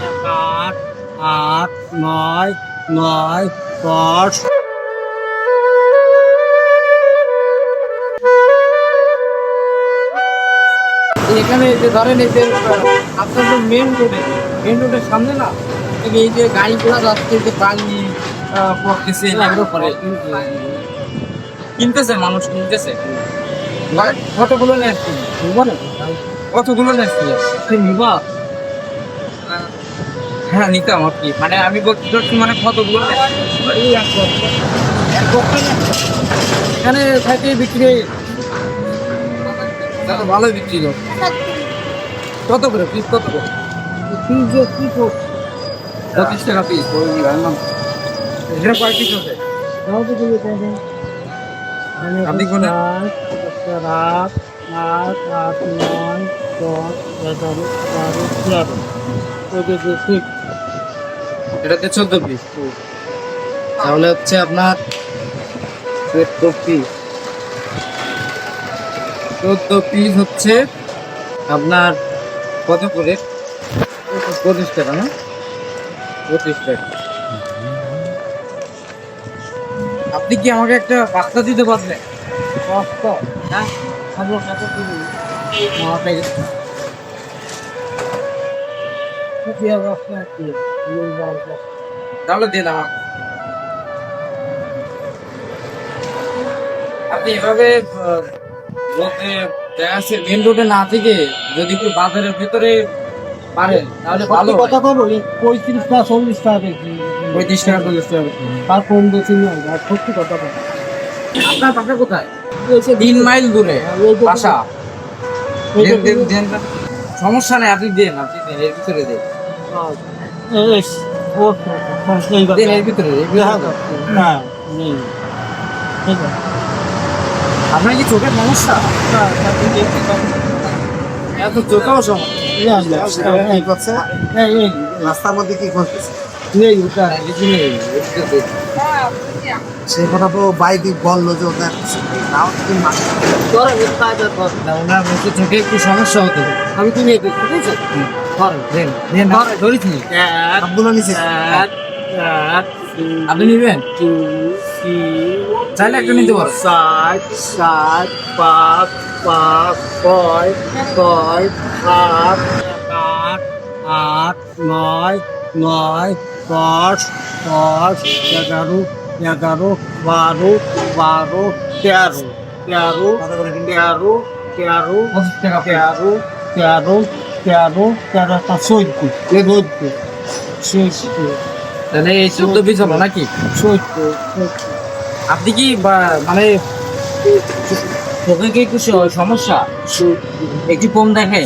আট আট, নয় নয়, দশ। এখানে যে ধরেন এই যে, আপনার যে মেন রোডে মেন রোডের সামনে না, এই যে- যে গাড়িগুলো যাচ্ছে যে বালি পড়তেছে এগুলো করে কিনতেছে, মানুষ কিনতেছে। কতগুলো নেছি কতগুলো নেছি নিবা হ্যাঁ নিতাম আর কি। মানে আমি বলছি মানে কতগুলো। এখানে থাকে বিক্রি ভালোই বিক্রি করে। কত করে পিস কত করে? পিস যে কি পঁচিশ টাকা পিস এখানে কয় পিস আছে? আপনি কোনে? রাত আট আট নয়, দশ, এগারো, বারো, তেরো। ঠিক এটাতে চোদ্দ পিস তাহলে হচ্ছে আপনার চোদ্দ পিস চোদ্দ পিস হচ্ছে আপনার কত করে? পঁচিশ টাকা, না? পঁচিশ টাকা। আপনি কি আমাকে একটা পাস্তা দিতে পারবেন? কষ্ট হ্যাঁ আমরা কত কিনি তাহলে আপনি এভাবে রোদে দেখা যাচ্ছে মেন রোডে না থেকে যদি একটু বাজারের ভিতরে পারেন তাহলে ভালো কথা কবো পঁয়ত্রিশ টাকা চল্লিশ টাকা পঁয়ত্রিশ টাকা চল্লিশ টাকা তার কম বেশি নয় আর সত্যি কথা আপনার বাসা কোথায়? তিন মাইল দূরে বাসা। দেন। সমস্যা নেই আপনি দেন আপনি দেন এর ভিতরে দেন। আপনার কি চোখের সমস্যা? এত চোখেও সমস্যা রাস্তার মধ্যে কি করতেছে? নেই ওটা কিছু নেই এর ভিতরে দেন। সে কথা তো বাইদি বলল যে ওদের নাও কি মাছ? তোরা মিথ্যা এটা কর না, ওনার মুখে চোখে একটু সমস্যা হতে। আমি তুমি ঠিক আছে ধরেন, ধরেন। সবগুলো নিচে এক আপনি নিবেন? চাইলে একটা নিতে পারো। সাত সাত পাঁচ পাঁচ ছয় ছয় আট আট আট নয় নয় দশ দশ এগারো এগারো বারো বারো তেরো তেরো? তেরো তেরো। তেরো তেরো তেরো তেরোটা চোদ্দ চোদ্দ চোদ্দ। তাহলে এই চোদ্দ পিস হলো নাকি? চোদ্দ আপনি কি মানে চোখে কি স- সমস্যা? একটু কম দেখে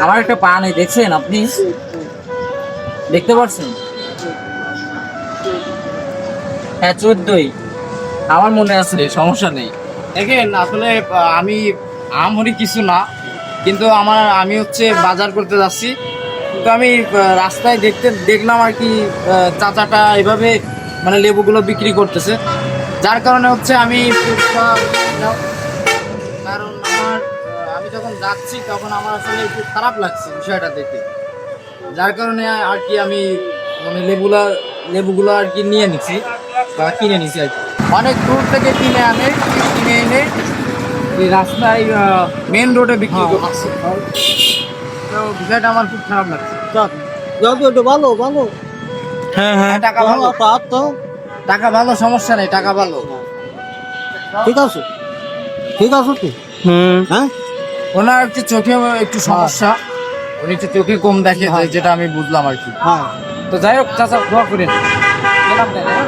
আমার একটা পা নেই দেখছেন আপনি? দেখতে পাচ্ছেন হ্যাঁ চোদ্দই। আমার মনে আছে, সমস্যা নেই। দেখেন, আসলে আমি আমি আমরি কিছু না, কিন্তু আমার, আমি হচ্ছে বাজার করতে যাচ্ছি। কিন্তু আমি রাস্তায় দেখতে, দেখলাম আর কি চাচাটা এভাবে মানে লেবুগুলো বিক্রি করতেছে। যার কারণে হচ্ছে আমি কারণ আমার আমি যখন যাচ্ছি, তখন আমার আসলে একটু খারাপ লাগছে বিষয়টা দেখে। যার কারণে আর কি আমি মানে লেবুলা লেবুগুলো আর কি নিয়ে নিছি বা কিনে নিছি আর কি। অনেক দূর থেকে কিনে আনে কিনে এনে এই রাস্তায় মেন রোডে বিক্রি করছে তো বিষয়টা আমার খুব খারাপ লাগছে। যাও তো এটা ভালো ভালো। হ্যাঁ হ্যাঁ। টাকা ভালো তার তো। টাকা ভালো সমস্যা নেই টাকা ভালো। ঠিক আছে? ঠিক আছে তো হুম। হ্যাঁ? ওনার একটু চোখে একটু সমস্যা। উনি একটু চোখে কম দেখে যে- যেটা আমি বুঝলাম আর কি। হ্যাঁ। তো যাই হোক চাচা দোয়া করেন। হ্যাঁ?